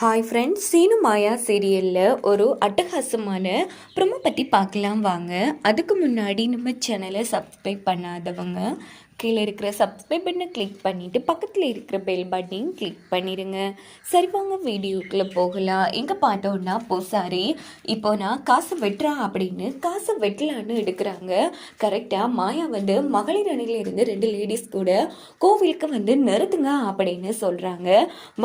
Hi friends Seenu மாயா சீரியலில் ஒரு அட்டகாசமான ப்ரொமோ பற்றி பார்க்கலாம் வாங்க. அதுக்கு முன்னாடி நம்ம சேனலை சப்ஸ்கிரைப் பண்ணாதவங்க கீழே இருக்கிற சப்ஸ்கிரைப் பண்ண கிளிக் பண்ணிவிட்டு பக்கத்தில் இருக்கிற பெல் பட்டனையும் கிளிக் பண்ணிடுங்க சரி வாங்க வீடியோக்குள்ளே போகலாம். எங்கே பார்த்தோன்னா பூசாரி இப்போ நான் காசு வெட்டுறா அப்படின்னு காசு வெட்டலான்னு எடுக்கிறாங்க. கரெக்டாக மாயா வந்து மகளிர் அணியிலிருந்து ரெண்டு லேடிஸ் கூட கோவிலுக்கு வந்து நிறுத்துங்க அப்படின்னு சொல்கிறாங்க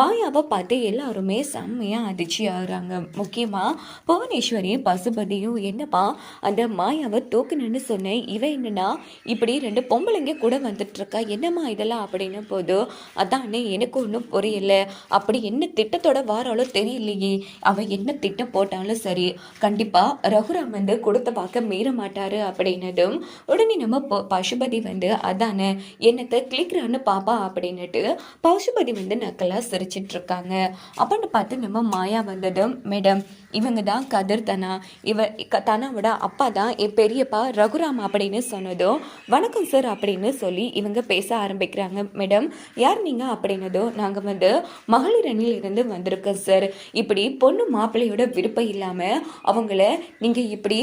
மாயாவை பார்த்து எல்லாருமே செம்மையாக அதிர்ச்சி ஆகுறாங்க. முக்கியமாக புவனேஸ்வரி பசுபதியும் என்னப்பா அந்த மாயாவை தூக்குனேன்னு சொன்னேன். இவை என்னன்னா இப்படி ரெண்டு பொம்பளைங்க கூட வந்துட்டு இருக்கா என்னம்மா இதெல்லாம் அப்படின்னு போது அதானே எனக்கு ஒன்றும் புரியல. அப்படி என்ன திட்டத்தோட வாராலோ தெரியலையே. அவன் என்ன திட்டம் போட்டாலும் சரி கண்டிப்பாக ரகுராம் வந்து கொடுத்த பார்க்க மீற மாட்டாரு அப்படின்னதும் உடனே நம்ம ப- பசுபதி வந்து அதானே என்னத்தை கிளிக்கிறான்னு பாப்பா அப்படின்னுட்டு பசுபதி வந்து நக்கலா சிரிச்சிட்டு இருக்காங்க அப்பன்னு பார்த்து நம்ம மாயா வந்ததும் மேடம் இவங்க தான் கதிர் தனா. இவ க- தனாவோட அப்பா தான் என் பெரியப்பா ரகுராம் அப்படின்னு சொன்னதும் வணக்கம் சார் அப்படின்னு சொல்லி இவங்க பேச ஆரம்பிக்கிறாங்க. மேடம் யார் நீங்கள் அப்படின்னதோ நாங்கள் வந்து மகளிர் அணியிலிருந்து வந்திருக்கோம் சார் இப்படி பொண்ணு மாப்பிள்ளையோட விருப்பம் இல்லாமல் அவங்கள நீங்கள் இப்படி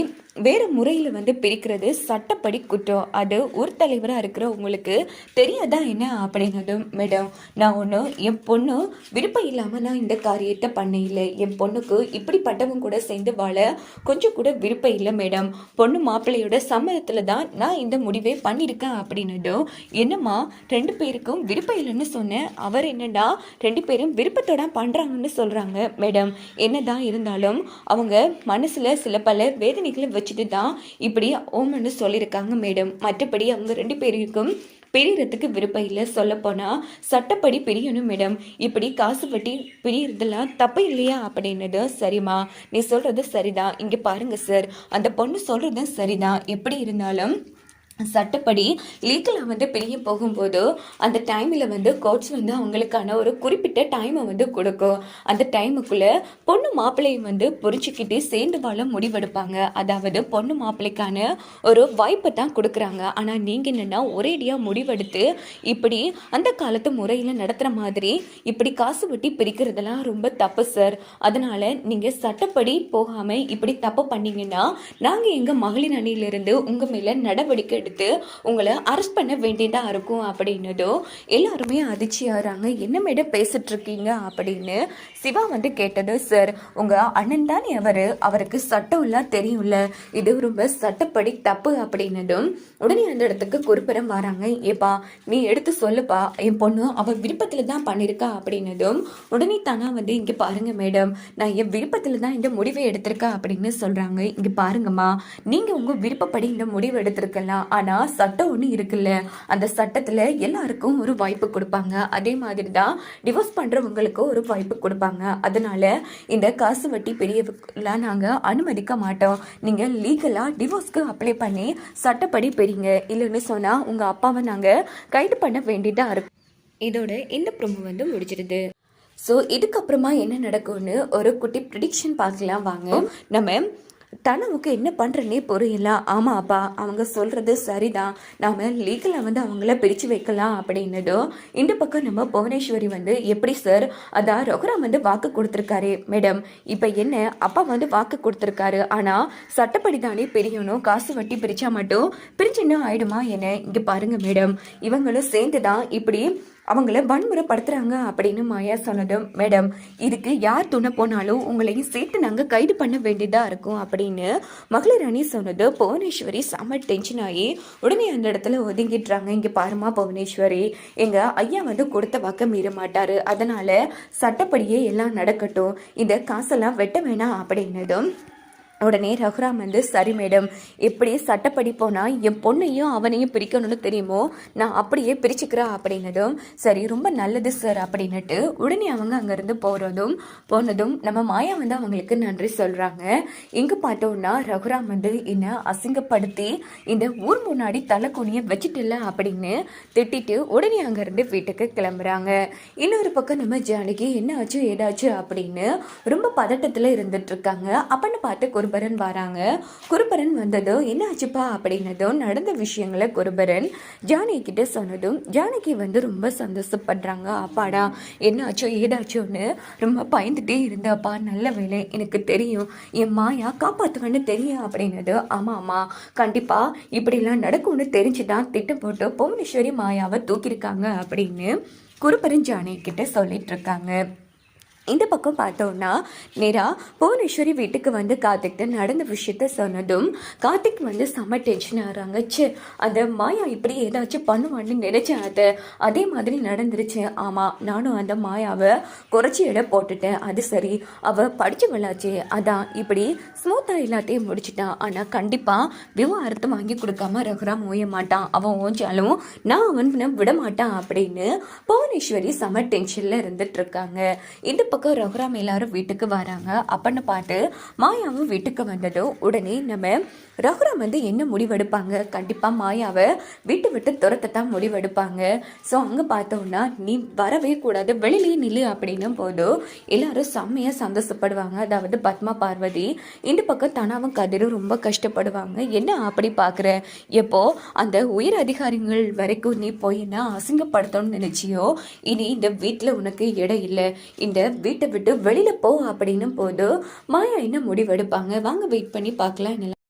வேறு முறையில் வந்து பிரிக்கிறது சட்டப்படி குற்றம். அது ஊர் தலைவராக இருக்கிற உங்களுக்கு தெரியாதா என்ன அப்படின்னதும் மேடம் நான் ஒன்று என் பொண்ணு விருப்பம் இல்லாமல் நான் இந்த காரியத்தை பண்ண இல்லை என் பொண்ணுக்கு இப்படிப்பட்டவங்க கூட சேர்ந்து வாழ கொஞ்சம் கூட விருப்பம் இல்லை மேடம். பொண்ணு மாப்பிள்ளையோட சம்மதத்தில் தான் நான் இந்த முடிவை பண்ணியிருக்கேன் அப்படின்னதும் என்னம்மா ரெண்டு பேருக்கும் விருப்பம் இல்லைன்னு சொன்னேன் அவர் என்னடா ரெண்டு பேரும் விருப்பத்தோட பண்ணுறாங்கன்னு சொல்கிறாங்க மேடம். என்னதான் இருந்தாலும் அவங்க மனசில் சில பல வேதனைகளை வச்சுட்டு தான் இப்படி ஓமன்னு சொல்லியிருக்காங்க மேடம். மற்றபடி அவங்க ரெண்டு பேருக்கும் பிரியறதுக்கு விருப்பம் இல்லை. சொல்லப்போனால் சட்டப்படி பிரியணும் மேடம். இப்படி காசு வட்டி பிரியறதுலாம் தப்பு இல்லையா அப்படின்னது சரிம்மா. நீ சொல்கிறது சரிதான். இங்கே பாருங்கள் சார் அந்த பொண்ணு சொல்கிறதும் சரிதான். எப்படி இருந்தாலும் சட்டப்படி லீகலாக வந்து பிரிய போகும்போது அந்த டைமில் வந்து கோர்ட்ஸ் வந்து அவங்களுக்கான ஒரு குறிப்பிட்ட டைமை வந்து கொடுக்கும். அந்த டைமுக்குள்ளே பொண்ணு மாப்பிள்ளையும் வந்து புரிச்சுக்கிட்டு சேர்ந்து வாழ முடிவெடுப்பாங்க. அதாவது பொண்ணு மாப்பிள்ளைக்கான ஒரு வாய்ப்பை தான் கொடுக்குறாங்க. ஆனால் நீங்கள் என்னென்னா ஒரேடியாக முடிவெடுத்து இப்படி அந்த காலத்து முறையில் நடத்துகிற மாதிரி இப்படி காசு வட்டி பிரிக்கிறதெல்லாம் ரொம்ப தப்பு சார் அதனால் நீங்கள் சட்டப்படி போகாமல் இப்படி தப்பு பண்ணிங்கன்னா நாங்கள் எங்கள் மகளிர் அணியிலிருந்து உங்கள் மேலே நடவடிக்கை எடுத்து உங்களை அரெஸ்ட் பண்ண வேண்டியதாக இருக்கும் அப்படின்னதும் எல்லாருமே அதிர்ச்சி ஆகிறாங்க என்ன மேடம் பேசிட்டு இருக்கீங்க அப்படின்னு சிவா வந்து கேட்டது சார் உங்கள் அண்ணன் தானே அவர்? அவருக்கு சட்டம் எல்லாம் தெரியும்ல. இது ரொம்ப சட்டப்படி தப்பு. அப்படின்னதும் உடனே அந்த இடத்துக்கு குறிப்பிடம் வராங்க. ஏப்பா நீ எடுத்து சொல்லுப்பா. என் பொண்ணு அவள் விருப்பத்தில் தான் பண்ணியிருக்கா அப்படின்னதும் உடனே தானா வந்து இங்கே பாருங்கள் மேடம் நான் என் விருப்பத்தில் தான் இந்த முடிவை எடுத்திருக்கேன். அப்படின்னு சொல்கிறாங்க இங்கே பாருங்கம்மா நீங்கள் உங்கள் விருப்பப்படி இந்த முடிவு எடுத்திருக்கலாம். ஆனால் சட்டம் ஒன்று இருக்குல்ல. அந்த சட்டத்தில் எல்லாருக்கும் ஒரு வாய்ப்பு கொடுப்பாங்க. அதே மாதிரி தான் டிவோர்ஸ் பண்ணுறவங்களுக்கும் ஒரு வாய்ப்பு கொடுப்பாங்க. அதனால் இந்த காசு வட்டி பெரியவங்களாம் நாங்கள் அனுமதிக்க மாட்டோம். நீங்கள் லீகலாக டிவோர்ஸ்க்கு அப்ளை பண்ணி சட்டப்படி பெறீங்க. இல்லைன்னு சொன்னால் உங்கள் அப்பாவை நாங்கள் கைது பண்ண வேண்டியதாக இருக்கும். இதோட இந்த ப்ரொமோ வந்து முடிச்சிருது ஸோ இதுக்கப்புறமா என்ன நடக்கும்னு ஒரு குட்டி ப்ரிடிக்ஷன் பார்க்கலாம். வாங்க. நம்ம தனவுக்கு என்ன பண்ணுறனே புரியல. ஆமாம் அப்பா அவங்க சொல்கிறது சரிதான். நாம் லீகலாக வந்து அவங்கள பிரித்து வைக்கலாம் அப்படின்னதும் இந்த பக்கம் நம்ம புவனேஸ்வரி வந்து எப்படி சார் அதான் ரகுராம் வந்து வாக்கு கொடுத்துருக்காரு மேடம் இப்போ என்ன அப்பா வந்து வாக்கு கொடுத்துருக்காரு. ஆனால் சட்டப்படி தானே பிரியணும் காசு வட்டி பிரித்தா மட்டும் பிரிச்சுன்னு ஆகிடுமா என்ன? இங்கே பாருங்கள் மேடம் இவங்களும் சேர்ந்து தான் இப்படி அவங்கள வன்முறைப்படுத்துகிறாங்க அப்படின்னு மாயா சொன்னதும் மேடம் இதுக்கு யார் துணை போனாலும் உங்களையும் சேர்த்து நாங்கள் கைது பண்ண வேண்டியதாக இருக்கும் அப்படின்னு மகளிராணி சொன்னது. புவனேஸ்வரி செம டென்ஷன் ஆகி உடனே அந்த இடத்துல ஒதுங்கிடுறாங்க. இங்கே பாருமா புவனேஸ்வரி. எங்கள் ஐயா வந்து கொடுத்த வாக்க மீற மாட்டார். அதனால் சட்டப்படியே எல்லாம் நடக்கட்டும். இந்த காசெல்லாம் வெட்ட வேணாம் அப்படின்னதும் உடனே ரகுராம் வந்து சரி மேடம் எப்படி சட்டப்படி போனால் என் பொண்ணையும் அவனையும் பிரிக்கணும்னு தெரியுமோ? நான் அப்படியே பிரிச்சுக்கிறேன் அப்படின்னதும் சரி ரொம்ப நல்லது சார் அப்படின்னுட்டு உடனே அவங்க அங்கேருந்து போகிறதும் போனதும் நம்ம மாயா வந்து அவங்களுக்கு நன்றி சொல்கிறாங்க இங்கே பார்த்தோம்னா ரகுராம் வந்து என்னை அசிங்கப்படுத்தி இந்த ஊர் முன்னாடி தலை குனிய வச்சுட்டில்ல அப்படின்னு திட்டிட்டு உடனே அங்கேருந்து வீட்டுக்கு கிளம்புறாங்க. இன்னொரு பக்கம் நம்ம ஜானகி என்ன ஆச்சு ஏதாச்சு? அப்படின்னு ரொம்ப பதட்டத்தில் இருந்துட்டு இருக்காங்க. அப்படின்னு பார்த்து ஒரு குருபரன் வராங்க. குருபரன் வந்ததும் என்ன ஆச்சுப்பா அப்படின்னதும் நடந்த விஷயங்களை குருபரன் ஜானகி கிட்ட சொன்னதும் ஜானகி வந்து ரொம்ப சந்தோஷப்படுறாங்க. அப்பாடா என்ன ஆச்சோ ஏதாச்சோன்னு ரொம்ப பயந்துட்டே இருந்தப்பா. நல்ல வேலை எனக்கு தெரியும். என் மாயா காப்பாற்றுவேன்னு தெரியும் அப்படின்னது ஆமாம் ஆமாம் கண்டிப்பாக இப்படிலாம் நடக்கும்னு தெரிஞ்சு தான் திட்டம் போட்டு புவனேஸ்வரி மாயாவை தூக்கியிருக்காங்க. அப்படின்னு குருபரன் ஜானகி கிட்ட சொல்லிட்டு இருக்காங்க. இந்த பக்கம் பார்த்தோன்னா நேரா புவனேஸ்வரி வீட்டுக்கு வந்து கார்த்திக்கிட்ட நடந்த விஷயத்த சொன்னதும் கார்த்திக் வந்து செம்ம டென்ஷன் ஆகிறாங்க சே அந்த மாயா இப்படி ஏதாச்சும் பண்ணுவான்னு நினைச்சேன் அதை. அதே மாதிரி நடந்துருச்சு. ஆமாம் நானும் அந்த மாயாவை குறைச்சி இடம் போட்டுட்டேன். அது சரி அவள் படிச்சவளாச்சே. அதான் இப்படி ஸ்மூத்தாக எல்லாத்தையும் முடிச்சிட்டான் ஆனால் கண்டிப்பாக விவாகரத்து வாங்கி கொடுக்காம ரகுராம் ஓய மாட்டான். அவன் ஓஞ்சாலும் நான் அவனை விட மாட்டான் அப்படின்னு புவனேஸ்வரி செம டென்ஷனில் இருந்துட்டு இருக்காங்க. இந்த பக்கம் ரகுராம் எல்லாரும் வீட்டுக்கு வராங்க. அப்படின்னு பார்த்து மாயாவும் வீட்டுக்கு வந்ததும் உடனே நம்ம ரகுராம் வந்து என்ன முடிவெடுப்பாங்க? கண்டிப்பாக மாயாவை வீட்டு விட்டு துரத்தத்தான் முடிவெடுப்பாங்க. ஸோ அங்கே பார்த்தோன்னா நீ வரவே கூடாது வெளியிலே நில்லு அப்படின்னும் போதும் எல்லாரும் செம்மையாக சந்தோஷப்படுவாங்க. அதாவது பத்மா பார்வதி இந்த பக்கம் தனாவும் கதிரும் ரொம்ப கஷ்டப்படுவாங்க. என்ன அப்படி பார்க்குற எப்போ? அந்த உயர் அதிகாரிகள் வரைக்கும் நீ போய் என்ன அசிங்கப்படுத்தணும்னு நினைச்சியோ? இனி இந்த வீட்டில் உனக்கு இடம் இல்லை. இந்த வீட்டை விட்டு வெளியில் போ அப்படின்னும் போது மாயா என்ன முடிவெடுப்பாங்க. வாங்க வெயிட் பண்ணி பார்க்கலாம்.